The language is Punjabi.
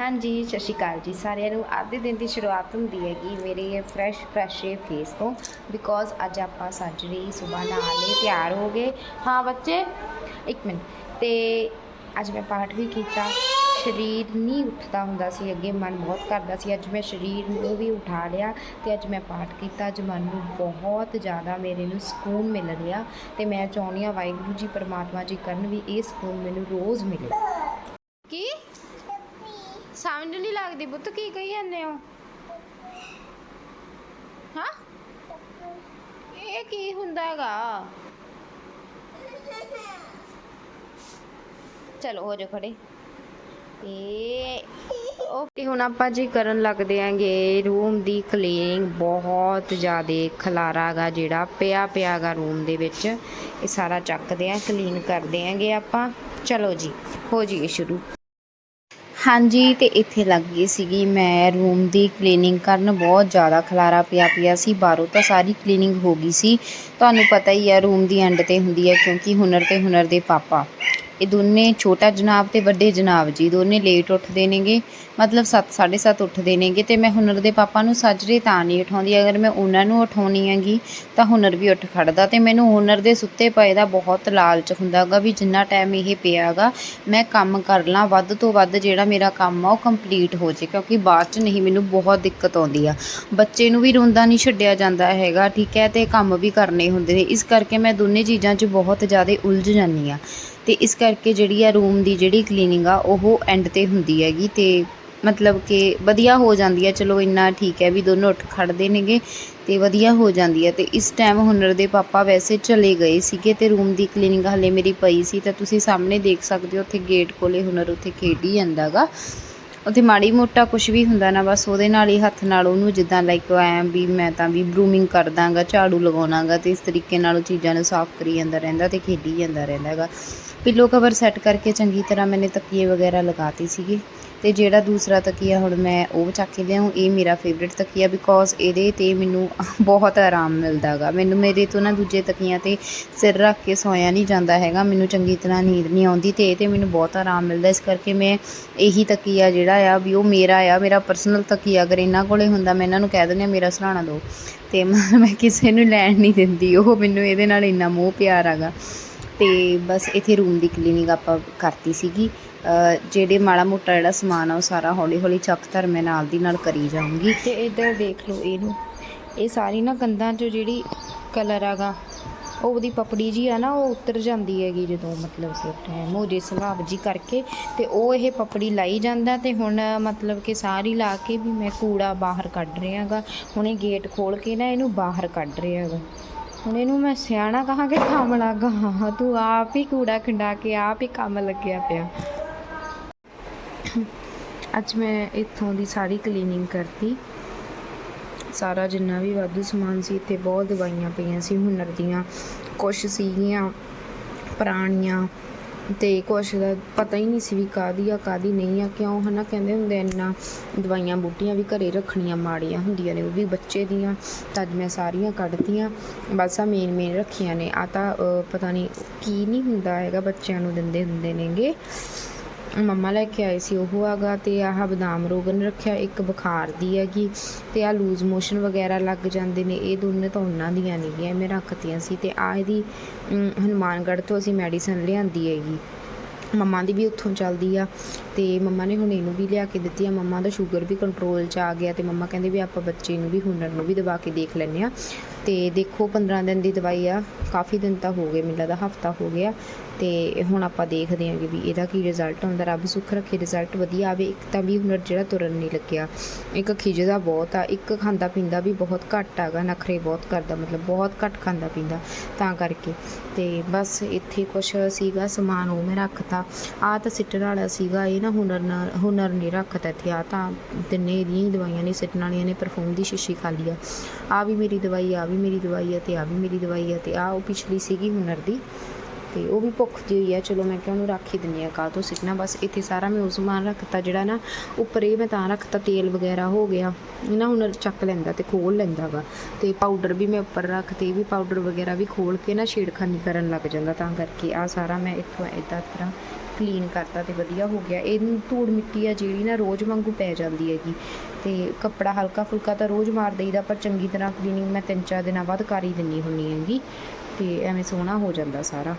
ਹਾਂਜੀ, ਸਤਿ ਸ਼੍ਰੀ ਅਕਾਲ ਜੀ ਸਾਰਿਆਂ ਨੂੰ। ਅੱਜ ਦੇ ਦਿਨ ਦੀ ਸ਼ੁਰੂਆਤ ਹੁੰਦੀ ਹੈਗੀ ਮੇਰੇ ਇਹ ਫਰੈਸ਼ ਫਰੈਸ਼ ਫੇਸ ਤੋਂ ਬਿਕੋਜ਼ ਅੱਜ ਆਪਾਂ ਸੱਜਰੀ ਸਵੇਰ ਨਹਾ ਲਏ ਤਿਆਰ ਹੋ ਗਏ। ਹਾਂ ਬੱਚੇ, ਇੱਕ ਮਿੰਟ। ਤੇ ਅੱਜ ਮੈਂ ਪਾਠ ਵੀ ਕੀਤਾ। ਸਰੀਰ ਨਹੀਂ ਉੱਠਦਾ ਹੁੰਦਾ ਸੀ, ਅੱਗੇ ਮਨ ਬਹੁਤ ਕਰਦਾ ਸੀ। ਅੱਜ ਮੈਂ ਸਰੀਰ ਨੂੰ ਵੀ ਉਠਾ ਲਿਆ ਤੇ ਅੱਜ ਮੈਂ ਪਾਠ ਕੀਤਾ। ਅੱਜ ਮਨ ਨੂੰ ਬਹੁਤ ਜ਼ਿਆਦਾ ਮੇਰੇ ਨੂੰ ਸਕੂਨ ਮਿਲ ਰਿਹਾ ਤੇ ਮੈਂ ਚਾਹੁੰਦੀ ਹਾਂ ਵਾਹਿਗੁਰੂ ਜੀ, ਪਰਮਾਤਮਾ ਜੀ ਕਰਨ ਵੀ ਇਹ ਸਕੂਨ ਮੈਨੂੰ ਰੋਜ਼ ਮਿਲੇ। ਸਮਝ ਨਹੀਂ ਲੱਗਦੀ ਪੁੱਤ, ਕੀ ਕਹੀ ਜਾਂਦੇ ਹੋ? ਹਾਂ? ਇਹ ਕੀ ਹੁੰਦਾ ਹੈਗਾ? ਚਲੋ, ਹੋ ਜਾ ਖੜੇ। ਤੇ ਉਹ ਤੇ ਹੁਣ ਆਪਾਂ ਜੀ ਕਰਨ ਲੱਗਦੇ ਆਂਗੇ ਰੂਮ ਦੀ ਕਲੀਨਿੰਗ ਬਹੁਤ ਜ਼ਿਆਦਾ ਖਲਾਰਾ ਗਾ ਜਿਹੜਾ ਪਿਆ ਪਿਆ ਗਾ ਰੂਮ ਦੇ ਵਿੱਚ। ਇਹ ਸਾਰਾ ਚੱਕਦੇ ਆਂ ਕਲੀਨ ਕਰਦੇ ਆਂਗੇ ਆਪਾਂ। ਚਲੋ ਜੀ, ਹੋ ਜੀ ਸ਼ੁਰੂ। ਹਾਂਜੀ, ਤੇ ਇੱਥੇ ਲੱਗ ਗਈ ਸੀਗੀ ਮੈਂ ਰੂਮ ਦੀ ਕਲੀਨਿੰਗ ਕਰਨ। ਬਹੁਤ ਜ਼ਿਆਦਾ ਖਲਾਰਾ ਪਿਆ ਪਿਆ ਸੀ। ਬਾਹਰੋਂ ਤਾਂ ਸਾਰੀ ਕਲੀਨਿੰਗ ਹੋ ਗਈ ਸੀ। ਤੁਹਾਨੂੰ ਪਤਾ ਹੀ ਹੈ ਰੂਮ ਦੀ ਐਂਡ ਤੇ ਹੁੰਦੀ ਹੈ ਕਿਉਂਕਿ ਹੁਨਰ ਤੇ ਹੁਨਰ ਦੇ ਪਾਪਾ। ਇਹ ਦੋਨੇ ਛੋਟਾ ਜਨਾਬ ਤੇ ਵੱਡੇ ਜਨਾਬ ਜੀ, ਦੋਨੇ ਲੇਟ ਉੱਠਦੇ ਨੇਗੇ, ਮਤਲਬ 7 7:30 ਉੱਠਦੇ ਨੇਗੇ ਤੇ ਮੈਂ ਹੁਨਰ ਦੇ ਪਾਪਾ ਨੂੰ ਸੱਜਰੇ ਤਾਂ ਨਹੀਂ ਉਠਾਉਂਦੀ, ਅਗਰ ਮੈਂ ਉਹਨਾਂ ਨੂੰ ਉਠਾਉਣੀ ਹੈਗੀ ਤਾਂ ਹੁਨਰ ਵੀ ਉੱਠ ਖੜਦਾ ਤੇ ਮੈਨੂੰ ਹੁਨਰ ਦੇ ਸੁੱਤੇ ਪਏ ਦਾ ਬਹੁਤ ਲਾਲਚ ਹੁੰਦਾਗਾ ਵੀ ਜਿੰਨਾ ਟਾਈਮ ਇਹ ਪਿਆਗਾ ਮੈਂ ਕੰਮ ਕਰ ਲਾਂ, ਵੱਧ ਤੋਂ ਵੱਧ ਜਿਹੜਾ ਮੇਰਾ ਕੰਮ ਆ ਉਹ ਕੰਪਲੀਟ ਹੋ ਜੇ, ਕਿਉਂਕਿ ਬਾਅਦ ਚ ਨਹੀਂ ਮੈਨੂੰ ਬਹੁਤ ਦਿੱਕਤ ਆਉਂਦੀ ਆ। ਬੱਚੇ ਨੂੰ ਵੀ ਰੋਂਦਾ ਨਹੀਂ ਛੱਡਿਆ ਜਾਂਦਾ ਹੈਗਾ, ਠੀਕ ਹੈ, ਤੇ ਕੰਮ ਵੀ ਕਰਨੇ ਹੁੰਦੇ ਨੇ, ਇਸ ਕਰਕੇ ਮੈਂ ਦੋਨੇ ਚੀਜ਼ਾਂ 'ਚ ਬਹੁਤ ਜ਼ਿਆਦਾ ਉਲਝ ਜਾਂਦੀ ਆ। ਤੇ ਇਸ ਕਰਕੇ ਜਿਹੜੀ ਆ ਰੂਮ ਦੀ ਜਿਹੜੀ ਕਲੀਨਿੰਗ ਆ, ਉਹ ਐਂਡ ਤੇ ਹੁੰਦੀ ਹੈਗੀ ਤੇ ਮਤਲਬ ਕਿ ਵਧੀਆ ਹੋ ਜਾਂਦੀ ਹੈ ਚਲੋ ਇੰਨਾ ਠੀਕ ਹੈ ਵੀ ਦੋਨੋਂ ਉੱਠ ਖੜਦੇ ਨੇਗੇ ਤੇ ਵਧੀਆ ਹੋ ਜਾਂਦੀ ਹੈ ਤੇ ਇਸ ਟਾਈਮ ਹੁਨਰ ਦੇ ਪਾਪਾ ਵੈਸੇ ਚਲੇ ਗਏ ਸੀਗੇ ਤੇ ਰੂਮ ਦੀ ਕਲੀਨਿੰਗ ਹਲੇ ਮੇਰੀ ਪਈ ਸੀ। ਤਾਂ ਤੁਸੀਂ ਸਾਹਮਣੇ ਦੇਖ ਸਕਦੇ ਹੋ, ਉੱਥੇ ਗੇਟ ਕੋਲੇ ਹੁਨਰ ਉੱਥੇ ਖੇਡੀ ਜਾਂਦਾਗਾ ਉੱਥੇ ਮਾੜੀ ਮੋਟਾ ਕੁਝ ਵੀ ਹੁੰਦਾ ਨਾ, ਬਸ ਉਹਦੇ ਨਾਲ ਹੀ ਹੱਥ ਨਾਲ ਉਹਨੂੰ ਜਿੱਦਾਂ ਲਾਈਕ ਐ ਵੀ ਮੈਂ ਤਾਂ ਵੀ ਬਰੂਮਿੰਗ ਕਰ ਦਾਂਗਾ ਝਾੜੂ ਲਗਾਉਣਾਗਾ ਤੇ ਇਸ ਤਰੀਕੇ ਨਾਲ ਉਹ ਚੀਜ਼ਾਂ ਨੂੰ ਸਾਫ਼ ਕਰੀ ਜਾਂਦਾ ਰਹਿੰਦਾ ਤੇ ਖੇਡੀ ਜਾਂਦਾ ਰਹਿੰਦਾ ਰਹਿੰਦਾਗਾ। ਪਿੱਲੋ ਕਵਰ ਸੈੱਟ ਕਰਕੇ ਚੰਗੀ ਤਰ੍ਹਾਂ ਮੈਨੇ ਤਕੀਏ ਵਗੈਰਾ ਲਗਾਤੀ ਸੀਗੀ। ਤੇ ਜਿਹੜਾ ਦੂਸਰਾ ਤਕੀਆ ਹੁਣ ਮੈਂ ਉਹ ਚੱਕ ਕੇ ਲਿਆਉਂ ਇਹ ਮੇਰਾ ਫੇਵਰਿਟ ਤਕੀਆ ਬਿਕੋਜ਼ ਇਹਦੇ ਤੇ ਮੈਨੂੰ ਬਹੁਤ ਆਰਾਮ ਮਿਲਦਾਗਾ। ਮੈਨੂੰ ਮੇਰੇ ਤੋਂ ਨਾ ਦੂਜੇ ਤਕੀਆਂ ਤੇ ਸਿਰ ਰੱਖ ਕੇ ਸੋਇਆ ਨਹੀਂ ਜਾਂਦਾ ਹੈਗਾ, ਮੈਨੂੰ ਚੰਗੀ ਤਰ੍ਹਾਂ ਨੀਂਦ ਨਹੀਂ ਆਉਂਦੀ ਤੇ ਇਹ ਤੇ ਮੈਨੂੰ ਬਹੁਤ ਆਰਾਮ ਮਿਲਦਾ। ਇਸ ਕਰਕੇ ਮੈਂ ਇਹੀ ਤਕੀਆ ਜਿਹੜਾ ਆ ਵੀ ਉਹ ਮੇਰਾ ਆ, ਮੇਰਾ ਪਰਸਨਲ ਤਕੀਆ। ਅਗਰ ਇਹਨਾਂ ਕੋਲੇ ਹੁੰਦਾ ਮੈਂ ਇਹਨਾਂ ਨੂੰ ਕਹਿ ਦਿੰਦੀ ਆ ਮੇਰਾ ਸਰਾਣਾ ਦਿਓ ਤੇ ਮੈਂ ਮੈਂ ਕਿਸੇ ਨੂੰ ਲੈਣ ਨਹੀਂ ਦਿੰਦੀ, ਉਹ ਮੈਨੂੰ ਇਹਦੇ ਨਾਲ ਇੰਨਾ ਮੋਹ ਪਿਆਰ ਹੈਗਾ ਤੇ ਬਸ ਇੱਥੇ ਰੂਮ ਦੀ ਕਲੀਨਿੰਗ ਆਪਾਂ ਕਰਤੀ ਸੀਗੀ। ਜਿਹੜੇ ਮਾੜਾ ਮੋਟਾ ਜਿਹੜਾ ਸਮਾਨ ਆ ਉਹ ਸਾਰਾ ਹੌਲੀ ਹੌਲੀ ਚੱਕ ਧਰ ਮੈਂ ਨਾਲ ਦੀ ਨਾਲ ਕਰੀ ਜਾਊਂਗੀ। ਤੇ ਇੱਧਰ ਦੇਖ ਲਓ ਇਹਨੂੰ। ਇਹ ਸਾਰੀ ਨਾ ਕੰਧਾਂ 'ਚ ਜਿਹੜੀ ਕਲਰ ਹੈਗਾ ਉਹ ਉਹਦੀ ਪਪੜੀ ਜੀ ਆ ਨਾ, ਉਹ ਉਤਰ ਜਾਂਦੀ ਹੈਗੀ ਜਦੋਂ ਮਤਲਬ ਕਿ ਟਾਈਮ ਹੋ ਜੇ ਸੁਭਾਵ ਜੀ ਕਰਕੇ ਤੇ ਉਹ ਇਹ ਪਪੜੀ ਲਾਈ ਜਾਂਦਾ ਤੇ ਹੁਣ ਮਤਲਬ ਕਿ ਸਾਰੀ ਲਾ ਕੇ ਵੀ ਮੈਂ ਕੂੜਾ ਬਾਹਰ ਕੱਢ ਰਿਹਾ ਹੈਗਾ ਹੁਣ ਇਹ ਗੇਟ ਖੋਲ ਕੇ ਨਾ ਇਹਨੂੰ ਬਾਹਰ ਕੱਢ ਰਿਹਾ ਹੈਗਾ ਹੁਣ ਇਹਨੂੰ ਮੈਂ ਸਿਆਣਾ ਕਹਾਂ ਕਿ ਕੰਮ ਲੱਗਾ ਤੂੰ ਆਪ ਹੀ ਕੂੜਾ ਖਿੰਡਾ ਕੇ, ਆਪ ਹੀ ਕੰਮ ਲੱਗਿਆ ਪਿਆ। ਅੱਜ ਮੈਂ ਇੱਥੋਂ ਦੀ ਸਾਰੀ ਕਲੀਨਿੰਗ ਕਰਤੀ। ਸਾਰਾ ਜਿੰਨਾ ਵੀ ਵਾਧੂ ਸਮਾਨ ਸੀ, ਇੱਥੇ ਬਹੁਤ ਦਵਾਈਆਂ ਪਈਆਂ ਸੀ। ਹੁਨਰ ਦੀਆਂ ਕੁਛ ਸੀਗੀਆਂ, ਪੁਰਾਣੀਆਂ। ਤੇ ਕੁਛ ਦਾ ਪਤਾ ਹੀ ਨਹੀਂ ਸੀ ਵੀ ਕਾਦੀ ਆ ਕਾਦੀ ਨਹੀਂ ਆ, ਕਿਉਂ ਹਨਾ? ਕਹਿੰਦੇ ਹੁੰਦੇ ਇੰਨਾ ਦਵਾਈਆਂ ਬੂਟੀਆਂ ਵੀ ਘਰੇ ਰੱਖਣੀਆਂ ਮਾੜੀਆਂ ਹੁੰਦੀਆਂ ਨੇ, ਉਹ ਵੀ ਬੱਚੇ ਦੀਆਂ, ਤਾਂ ਮੈਂ ਸਾਰੀਆਂ ਕੱਢਤੀਆਂ, ਬਸ ਆ ਮੇਨ ਮੇਨ ਰੱਖੀਆਂ ਨੇ। ਆ ਤਾਂ ਪਤਾ ਨਹੀਂ ਕੀ ਨਹੀਂ ਹੁੰਦਾ ਹੈਗਾ, ਬੱਚਿਆਂ ਨੂੰ ਦਿੰਦੇ ਹੁੰਦੇ ਨੇਗੇ। ਮੰਮਾ ਲੈ ਕੇ ਆਏ ਸੀ ਉਹ ਹੈਗਾ ਅਤੇ ਆਹ ਬਦਾਮ ਰੋਗਨ ਰੱਖਿਆ ਇੱਕ ਬੁਖਾਰ ਦੀ ਹੈਗੀ ਅਤੇ ਆਹ ਲੂਜ਼ ਮੋਸ਼ਨ ਵਗੈਰਾ ਲੱਗ ਜਾਂਦੇ ਨੇ ਇਹ ਦੋਨੇ ਤਾਂ ਉਹਨਾਂ ਦੀਆਂ ਨੇਗੀਆਂ ਮੈਂ ਰੱਖਤੀਆਂ ਸੀ ਅਤੇ ਆਹ ਇਹਦੀ ਅਮ, ਹਨੂੰਮਾਨਗੜ੍ਹ ਤੋਂ ਅਸੀਂ ਮੈਡੀਸਨ ਲਿਆਂਦੀ ਹੈਗੀ। ਮੰਮਾ ਦੀ ਵੀ ਉੱਥੋਂ ਚੱਲਦੀ ਆ ਤੇ ਮੰਮਾ ਨੇ ਹੁਣ ਇਹਨੂੰ ਵੀ ਲਿਆ ਕੇ ਦਿੱਤੀ ਆ। ਮੰਮਾ ਦਾ ਸ਼ੂਗਰ ਵੀ ਕੰਟਰੋਲ 'ਚ ਆ ਗਿਆ ਤੇ ਮੰਮਾ ਕਹਿੰਦੇ ਵੀ ਆਪਾਂ ਬੱਚੇ ਨੂੰ ਵੀ ਹੁਨਰ ਨੂੰ ਵੀ ਦਵਾ ਕੇ ਦੇਖ ਲੈਂਦੇ ਆ। ਤੇ ਦੇਖੋ 15 ਦਿਨ ਦੀ ਦਵਾਈ ਆ, ਕਾਫੀ ਦਿਨ ਤਾਂ ਹੋ ਗਏ, ਮੈਨੂੰ ਲੱਗਦਾ ਹਫਤਾ ਹੋ ਗਿਆ। ਤੇ ਹੁਣ ਆਪਾਂ ਦੇਖਦੇ ਆਂਗੇ ਵੀ ਇਹਦਾ ਕੀ ਰਿਜ਼ਲਟ ਆਉਂਦਾ। ਰੱਬ ਸੁੱਖ ਰੱਖੇ ਰਿਜ਼ਲਟ ਵਧੀਆ ਆਵੇ, ਇੱਕ ਤਾਂ ਵੀ ਹੁਨਰ ਜਿਹੜਾ ਤੁਰਨ ਨਹੀਂ ਲੱਗਿਆ। ਇੱਕ ਖਿਜਦਾ ਬਹੁਤ ਆ, ਇੱਕ ਖਾਂਦਾ ਪੀਂਦਾ ਵੀ ਬਹੁਤ ਘੱਟ ਹੈਗਾ, ਨਖਰੇ ਬਹੁਤ ਕਰਦਾ, ਮਤਲਬ ਬਹੁਤ ਘੱਟ ਖਾਂਦਾ ਪੀਂਦਾ, ਤਾਂ ਕਰਕੇ। ਤੇ ਬਸ ਇੱਥੇ ਕੁਛ ਸੀਗਾ, ਸਮਾਨ ਉਹ ਮੈਂ ਰੱਖਤਾ। ਆ ਤਾਂ ਸਿੱਟਣ ਵਾਲਾ ਸੀਗਾ, ਇਹ ਨਾ ਹੁਨਰ ਨਾਲ ਹੁਨਰ ਨਹੀਂ ਰੱਖਤਾ ਇੱਥੇ, ਆ ਤਾਂ ਤਿੰਨੇ ਇਹਦੀਆਂ ਹੀ ਦਵਾਈਆਂ ਨੇ, ਸਿੱਟਣ ਵਾਲੀਆਂ ਨੇ ਪਰਫਿਊਮ ਦੀ ਸ਼ੀਸ਼ੀ ਖਾਲੀ ਆ। ਆ ਵੀ ਮੇਰੀ ਦਵਾਈ, ਆ ਵੀ ਮੇਰੀ ਦਵਾਈ ਆ ਤੇ ਆ ਵੀ ਮੇਰੀ ਦਵਾਈ ਆ ਤੇ ਆ ਉਹ ਪਿਛਲੀ ਸੀਗੀ ਹੁਨਰ ਦੀ। ਤੇ ਉਹ ਵੀ ਭੁੱਖ ਦੀ ਹੋਈ ਆ। ਚਲੋ ਮੈਂ ਕਿਹਾ ਉਹਨੂੰ ਰੱਖ ਹੀ ਦਿੰਦੀ ਆ ਕਾਹ ਤੋਂ ਸਿੱਟਣਾ। ਬਸ ਇੱਥੇ ਸਾਰਾ ਮੈਂ ਉਹ ਸਮਾਨ ਰੱਖਤਾ, ਜਿਹੜਾ ਨਾ ਉੱਪਰ ਇਹ ਮੈਂ ਤਾਂ ਰੱਖਤਾ, ਤੇਲ ਵਗੈਰਾ ਹੋ ਗਿਆ। ਨਾ ਹੁਣ ਚੱਕ ਲੈਂਦਾ ਤੇ ਖੋਲ ਲੈਂਦਾ ਵਾ ਤੇ ਪਾਊਡਰ ਵੀ ਮੈਂ ਉੱਪਰ ਰੱਖਤੇ ਇਹ ਵੀ ਪਾਊਡਰ ਵਗੈਰਾ ਵੀ ਖੋਲ ਕੇ ਨਾ ਛੇੜਖਾਨੀ ਕਰਨ ਲੱਗ ਜਾਂਦਾ ਤਾਂ ਕਰਕੇ। ਆ ਸਾਰਾ ਮੈਂ ਇੱਥੋਂ ਇਦਾਂ ਤਰ੍ਹਾਂ ਕਲੀਨ ਕਰਤਾ ਤੇ ਵਧੀਆ ਹੋ ਗਿਆ। ਇਹਨੂੰ ਧੂੜ ਮਿੱਟੀ ਆ ਜਿਹੜੀ ਨਾ ਰੋਜ਼ ਵਾਂਗੂ ਪੈ ਜਾਂਦੀ ਹੈਗੀ। ਤੇ ਕੱਪੜਾ ਹਲਕਾ ਫੁਲਕਾ ਤਾਂ ਰੋਜ਼ ਮਾਰ ਦੇਈਦਾ, ਪਰ ਚੰਗੀ ਤਰ੍ਹਾਂ ਕਲੀਨਿੰਗ ਮੈਂ ਤਿੰਨ ਚਾਰ ਦਿਨਾਂ ਬਾਅਦ ਕਰ ਹੀ ਦਿੰਨੀ ਹੁੰਨੀ ਹੈਗੀ। ਅਤੇ ਐਵੇਂ ਸੋਹਣਾ ਹੋ ਜਾਂਦਾ ਸਾਰਾ।